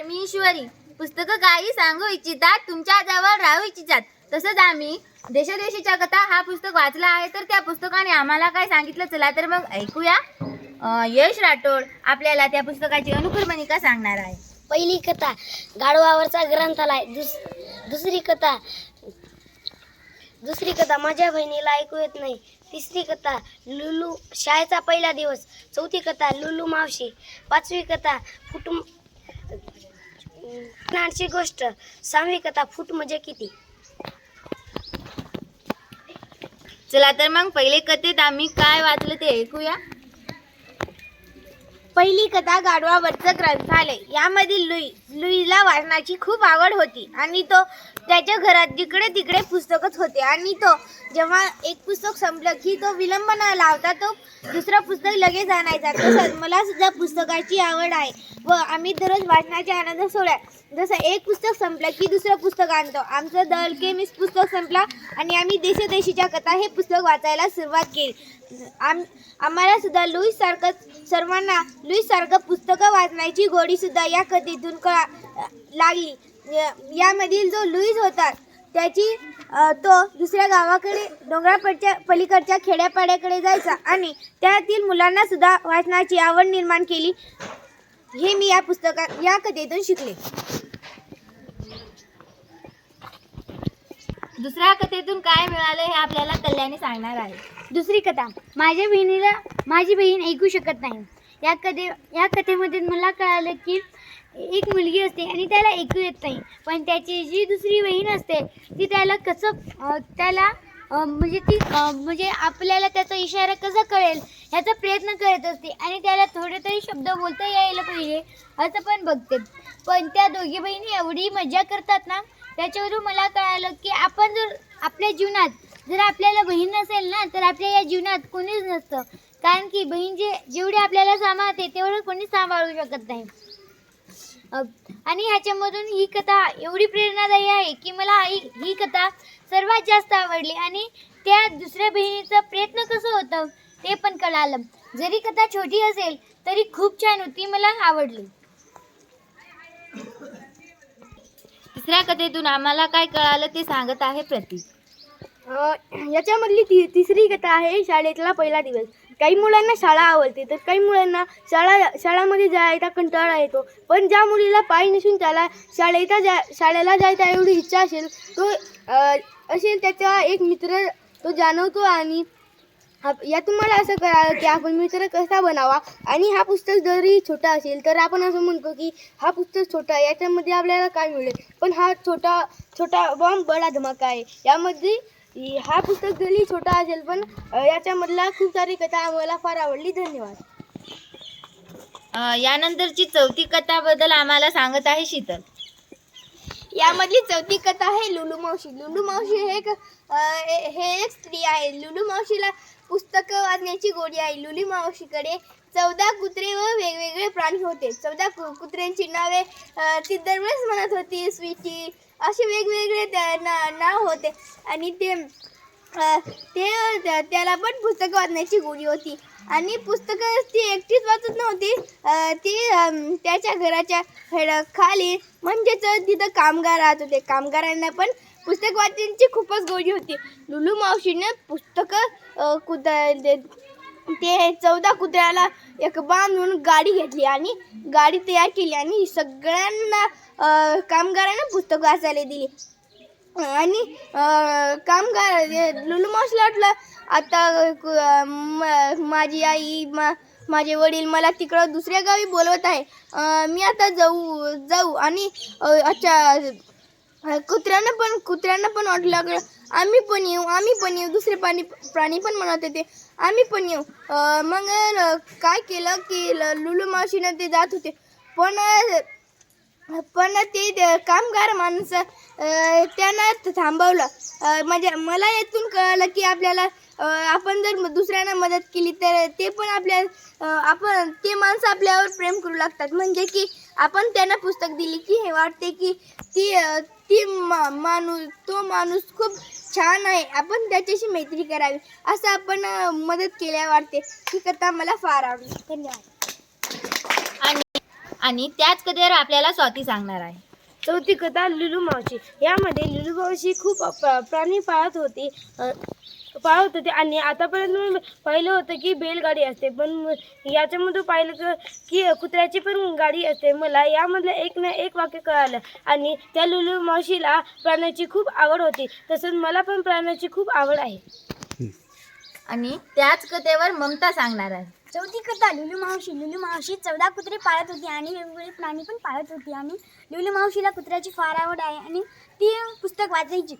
नमस्कार मी ईश्वरी पुस्तकं काही सांगू इच्छितात तुमच्या जवळ राहू इच्छितात. तसंच आम्ही देशदेशीच्या कथा हा पुस्तक वाचला आहे तर त्या पुस्तकाने आम्हाला काय सांगितलं? चला तर मग ऐकूया. अं, यश राठोड आपल्याला त्या पुस्तकाची अनुक्रमणिका सांगणार आहे. पहिली कथा गाढवावरचा ग्रंथालय दुस दुसरी कथा दुसरी कथा माझ्या बहिणीला ऐकू येत नाही. तिसरी कथा लुलू शाळेचा पहिला दिवस. चौथी कथा लुलू मावशी. पाचवी कथा कुटुंब नाटची गोष्ट. सहावी कथा फूट म्हणजे किती? चला तर मग पहिले कथेत आम्ही काय वाचलं ते ऐकूया. पहिली कथा गाढवावरचं ग्रंथालय यामधील लुई लुईला वाचनाची खूप आवड होती आणि तो त्याच्या घरात जिकडे तिकडे पुस्तकच होते. आणि तो जेव्हा एक पुस्तक संपलं की तो विलंब न लावता तो दुसरं पुस्तक लगेच आणायचा. तसंच मला सुद्धा पुस्तकाची आवड आहे व आम्ही दररोज वाचनाच्या आनंद सोडा जसं एक पुस्तक संपलं की दुसरं पुस्तक आणतो. आमचं द अल्केमिस्ट पुस्तक संपला आणि आम्ही देशदेशीच्या कथा हे पुस्तक वाचायला सुरुवात केली. आम आम्हाला सुद्धा लुईस सारखं सर्वांना लुईस सारखं पुस्तकं वाचण्याची गोडी सुद्धा या कथेतून कळा लागली. यामधील जो लुईस होता त्याची तो दुसऱ्या गावाकडे डोंगरापडच्या पलीकडच्या खेड्यापाड्याकडे जायचा आणि त्यातील मुलांना सुद्धा वाचनाची आवड निर्माण केली. हे मी या पुस्तकात या कथेतून शिकले. दुसऱ्या कथेतून काय मिळालं हे आपल्याला कल्याणी सांगणार आहे. दुसरी कथा माझ्या बहिणीला माझी बहीण ऐकू शकत नाही. या कथे या कथेमध्ये मला कळालं की एक मुलगी असते आणि त्याला ऐकू येत नाही. पण त्याची जी दुसरी बहीण असते ती त्याला कसं त्याला म्हणजे ती म्हणजे आपल्याला त्याचा इशारा कसा कळेल ह्याचा प्रयत्न करत असते आणि त्याला थोडे तरी शब्द बोलता यायला पाहिजे असं पण बघते. पण त्या दोघी बहिणी एवढी मजा करतात ना त्याच्यावरून मला कळालं की आपण जर आपल्या जीवनात जर आपल्याला बहीण नसेल ना तर आपल्या या जीवनात कोणीच नसतं. कारण की बहीण जे जेवढी आपल्याला सांभाळते तेवढं कोणीच सांभाळू शकत नाही. आणि ह्याच्यामधून ही कथा एवढी प्रेरणादायी आहे की मला ही ही कथा सर्वात जास्त आवडली. आणि त्या दुसऱ्या बहिणीचा प्रयत्न कसं होतं ते पण कळालं. जरी कथा छोटी असेल तरी खूप छान होती मला आवडली. तिसऱ्या कथेतून आम्हाला काय कळालं ते सांगत आहे प्रतीक. अ, याच्यामधली ती तिसरी कथा आहे शाळेतला पहिला दिवस. काही मुलांना शाळा आवडते तर काही मुलांना शाळा शाळामध्ये जायचा कंटाळा येतो. पण ज्या मुलीला पाय नसून त्याला शाळेचा जा शाळेला जायचा एवढी इच्छा असेल तो अ, असेल त्याचा एक मित्र तो जाणवतो आणि यातून मला असं कळालं की आपण मित्र कसा बनावा? आणि हा पुस्तक जरी छोटा असेल तर आपण असं म्हणतो की हा पुस्तक छोटा आहे. याच्यामध्ये आपल्याला काय मिळेल? पण हा छोटा छोटा बॉम्ब बडा धमाका आहे. यामध्ये हा पुस्तक जरी छोटा असेल पण याच्यामधला खूप सारी कथा मला फार आवडली. धन्यवाद. यानंतरची चौथी कथाबद्दल आम्हाला सांगत आहे शीतल. यामधली चौथी कथा आहे लुलू मावशी. लुलू मावशी हे एक हे हे एक स्त्री आहे. लुलू मावशीला पुस्तकं वाचण्याची गोडी आहे लुली मावशीकडे चौदा कुत्रे व वेगवेगळे प्राणी होते. चौदा कु कुत्र्यांची नावे ती दरवेळेस म्हणत होती स्वीटी असे वेगवेगळे त्या ना नाव होते. आणि ते ते त्याला पण पुस्तकं वाचण्याची गोडी होती. आणि पुस्तकं ती एकटीच वाचत नव्हती. ती त्याच्या घराच्या हेड खाली म्हणजेच तिथं कामगार राहत होते. कामगारांना पण पुस्तक वाचनची खूपच गोडी होती. लुलू मावशीने पुस्तकं अ, ते चौदा कुत्र्याला एक बांधून गाडी घेतली आणि गाडी तयार केली आणि सगळ्यांना कामगारांना पुस्तक वाचायला दिली. आणि कामगार लुलू मावशीला वाटलं आता म- माझी आई मा माझे वडील मला तिकडं दुसऱ्या गावी बोलवत आहे. मी आता जाऊ जाऊ आणि अच्छा कुत्र्यानं पण कुत्र्यांना पण वाटू लागलं. आम्ही पण येऊ आम्ही पण येऊ. दुसरे प्राणी प्राणी पण म्हणत होते. आम्ही पण येऊ. मग काय केलं की ल- लुलू मावशीनं ते जात होते. पण पण ते कामगार माणसं त्यांना थांबवलं. म्हणजे मला यातून कळलं की आपल्याला आपण जर दुसऱ्यांना मदत केली तर ते पण आपल्या आपण ते माणसं आपल्यावर प्रेम करू लागतात. म्हणजे की आपण त्यांना पुस्तक दिली की हे वाटते की ती ती मा माणूस तो माणूस खूप छान आहे. आपण त्याच्याशी मैत्री करावी. असं आपण मदत केल्या वाटते. ही कथा मला फार आवडली. धन्यवाद. आणि आणि त्याच कथेवर आपल्याला स्वाती सांगणार आहे. चौथी कथा लुलू मावशी. यामध्ये लुलू मावशी खूप प्रा- प्राणी पाळत होती. अ, पाळत होते. आणि आतापर्यंत मी पाहिलं होतं की बैलगाडी असते. पण याच्यामधून पाहिलं क- की कुत्र्याची पण गाडी असते. मला यामधलं एक ना एक वाक्य कळालं. आणि त्या लुलू मावशीला प्राण्याची खूप आवड होती. तसंच मला पण प्राण्याची खूप आवड आहे. आणि त्याच कथेवर ममता सांगणार आहे. चौथी कथा लुलू मावशी. लुलू मावशी चौदा कुत्रे पाळत होती आणि वेगवेगळे प्राणी पण पाळत होती. आणि लुलू मावशीला कुत्र्याची फार आवड आहे. आणि ती पुस्तक वाचायची.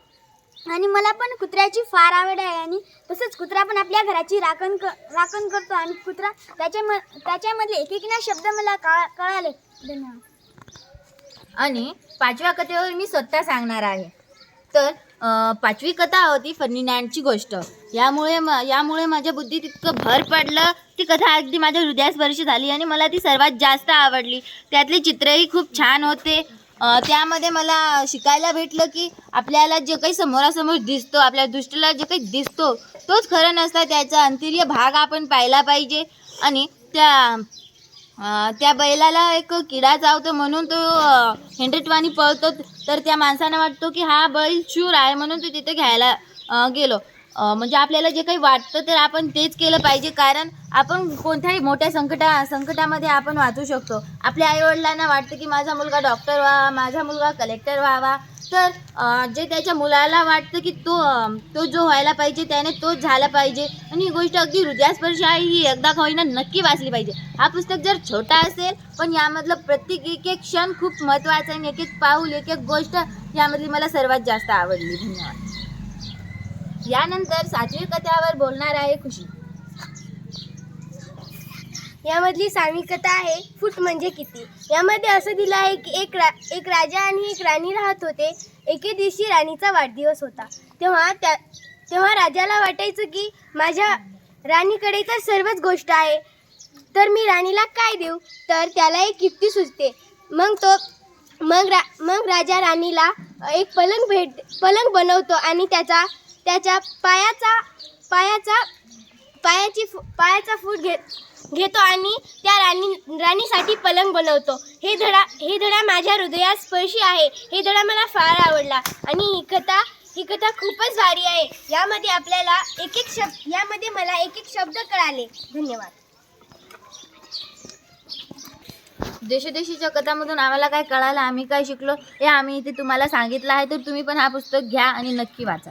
आणि मला पण कुत्र्याची फार आवड आहे आणि तसंच कुत्रा पण आपल्या घराची राखण क राखण करतो आणि कुत्रा त्याच्या म त्याच्यामधले एक एक ना शब्द मला कळा कळाले. धन्यवाद. आणि पाचव्या कथेवर मी स्वतः सांगणार आहे. तर पाचवी कथा होती फर्निनॅंडची गोष्ट. यामुळे म यामुळे माझ्या बुद्धीत इतकं भर पडलं ती कथा अगदी माझ्या हृदयास्पर्शी झाली आणि मला ती सर्वात जास्त आवडली. त्यातले चित्रही खूप छान होते. त्यामध्ये मला शिकायला भेटलं की आपल्याला जे काही समोरासमोर दिसतो आपल्या दृष्टीला जे काही दिसतो तोच खरं नसता त्याचा अंतरीय भाग आपण पाहिला पाहिजे. आणि त्या त्या बैलाला एक किडा चावतो म्हणून तो हेंडटवाणी पळतो. तर त्या माणसानं वाटतो की हा बैल शूर आहे म्हणून तो तिथे घ्यायला गेलो. म्हणजे आपल्याला जे काही वाटतं तर आपण तेच केलं पाहिजे. कारण आपण कोणत्याही मोठ्या संकटा संकटामध्ये आपण वाचू शकतो. आपल्या आईवडिलांना वाटतं की माझा मुलगा डॉक्टर व्हावा माझा मुलगा कलेक्टर व्हावा. तर जे त्याच्या मुलाला वाटतं की तो तो जो व्हायला पाहिजे त्याने तोच झाला पाहिजे. आणि ही गोष्ट अगदी हृदयास्पर्शी आहे ही एकदा होईना नक्की वाचली पाहिजे. हा पुस्तक जर छोटा असेल पण यामधलं प्रत्येक एक एक क्षण खूप महत्त्वाचा आहे आणि एक एक पाऊल एक एक गोष्ट यामधली मला सर्वात जास्त आवडली. धन्यवाद. यानंतर सातवी कथावर बोलणार आहे खुशी. यामधली सामी कथा आहे फूट म्हणजे किती? यामध्ये असं दिलं आहे की एक रा एक राजा आणि एक राणी राहत होते. एके दिवशी राणीचा वाढदिवस होता. तेव्हा त्या तेव्हा राजाला वाटायचं की माझ्या राणीकडे तर सर्वच गोष्ट आहे. तर मी राणीला काय देऊ? तर त्याला एक युक्ती सुचते. मग तो मग रा मग राजा राणीला एक पलंग भेट पलंग बनवतो आणि त्याचा त्याच्या पायाचा पायाचा पायाची फु- पायाचा फूट घेत घेतो आणि त्या राणी राणीसाठी पलंग बनवतो. हे धडा हे धडा माझ्या हृदयात स्पर्शी आहे. हे धडा मला फार आवडला. आणि ही कथा ही कथा खूपच भारी आहे. यामध्ये आपल्याला एक एक शब्द यामध्ये मला एक एक शब्द कळाले. धन्यवाद. देशोदेशीच्या कथामधून आम्हाला काय कळालं? आम्ही काय शिकलो? हे आम्ही इथे तुम्हाला सांगितलं आहे तर तुम्ही पण हा पुस्तक घ्या आणि नक्की वाचा.